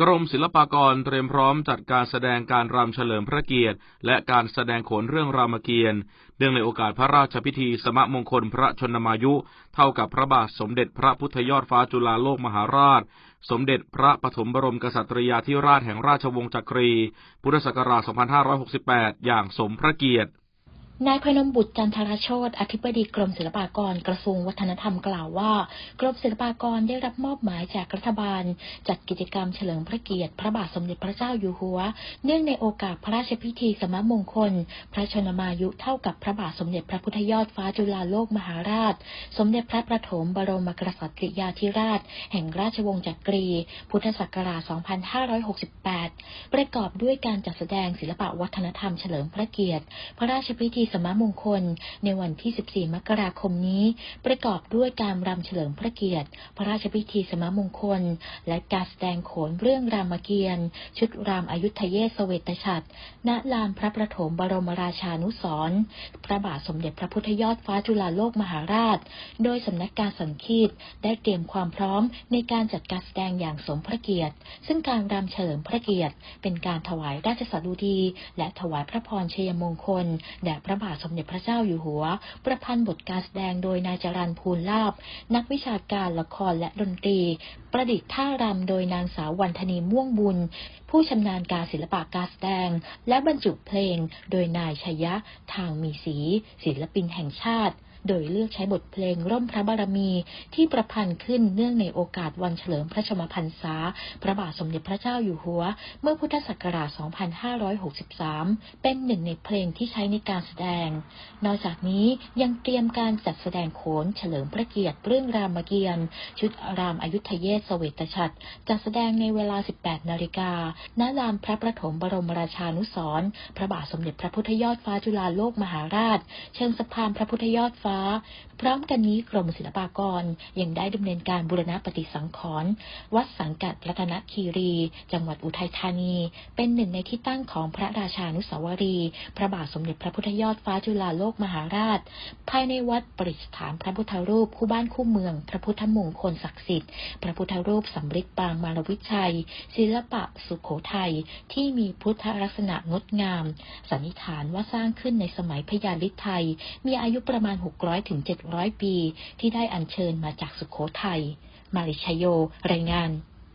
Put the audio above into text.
กรมศิลปากรเตรียมพร้อมจัดการแสดงการรำเฉลิมพระเกียรติ และการแสดงโขนเรื่องรามเกียรติ์เนื่องในโอกาสพระราชพิธีสมมงคลพระชนมายุ เท่ากับพระบาทสมเด็จพระพุทธยอดฟ้าจุฬาโลกมหาราช สมเด็จพระปฐมบรมกษัตริยาธิราชแห่งราชวงศ์จักรี พุทธศักราช 2568 อย่างสมพระเกียรติ นายพนมบุตรจันทรโชตอธิบดีกรมศิลปากรกระทรวงวัฒนธรรมกล่าวว่า กรมศิลปากรได้รับมอบหมายจากรัฐบาล จัดกิจกรรมเฉลิมพระเกียรติ พระบาทสมเด็จพระเจ้าอยู่หัว เนื่องในโอกาสพระราชพิธีสมมงคล พระชนมายุเท่ากับพระบาทสมเด็จพระพุทธยอดฟ้าจุฬาโลกมหาราช สมเด็จพระประถมบรมกษัตริยาธิราช แห่งราชวงศ์จักรี พุทธศักราช 2568 ประกอบด้วยการจัดแสดงศิลปวัฒนธรรมเฉลิมพระเกียรติ พระราชพิธีสมมงคล ในวันที่ 14 มกราคมนี้ ประกอบด้วยการรำเฉลิมพระเกียรติ พระราชพิธีสมมงคล และการแสดงโขนเรื่องรามเกียรติ์ชุดรามอายุทเยสเวตฉัตรณลานพระประถมบรมราชานุสรพระบาทสมเด็จพระพุทธยอดฟ้าจุฬาโลกมหาราช โดยสำนักการสังคีตได้เตรียมความพร้อมในการจัดการแสดงอย่างสมพระเกียรติ ซึ่งการรำเฉลิมพระเกียรติ เป็นการถวายราชสดุดี และถวายพระพรชัยมงคลแด่พระบาทสมเด็จพระเจ้าอยู่หัว ประพันธ์บทการแสดงโดยนายจรันภูลลาบ นักวิชาการละครและดนตรี ประดิษฐ์ท่ารำโดยนางสาววันธนีม่วงบุญ ผู้ชำนาญการศิลปะการแสดง และบรรจุเพลง โดยนายชยะ ทางมีสี ศิลปินแห่งชาติ โดยเลือกใช้บทเพลงร่มพระบารมีที่ประพันธ์ขึ้นเนื่องในโอกาสวันเฉลิมพระชมพรรษา พระบาทสมเด็จพระเจ้าอยู่หัว เมื่อพุทธศักราช 2563 เป็นหนึ่งในเพลงที่ใช้ในการแสดง นอกจากนี้ยังเตรียมการจัดแสดงโขนเฉลิมพระเกียรติเรื่องรามเกียรติ์ชุดรามอายุทเยสเวตฉัตรจัดแสดงในเวลา 18 นาฬิกาณลานพระประถมบรมราชานุสรพระบาทสมเด็จพระพุทธยอดฟ้าจุฬาโลกมหาราช เชิงสะพานพระพุทธยอดฟ้า พร้อมกันนี้กรมศิลปากรยังได้ดำเนินการบูรณะปฏิสังขรณ์วัดสังกัดรัตนคีรี จังหวัดอุทัยธานี เป็นหนึ่งในที่ตั้งของพระราชานุสาวรี พระบาทสมเด็จพระพุทธยอดฟ้าจุฬาโลกมหาราช ภายในวัดประดิษฐานพระพุทธรูปคู่บ้านคู่เมือง พระพุทธมงคลศักดิ์สิทธิ์ พระพุทธรูปสำริดปางมารวิชัย ศิลปะสุโขทัยที่มีพุทธลักษณะงดงาม สันนิษฐานว่าสร้างขึ้นในสมัยพญาลิไทย มีอายุประมาณ 600ถึง700 ปี ที่ได้อัญเชิญมาจากสุโขทัย มาริชยโย รายงาน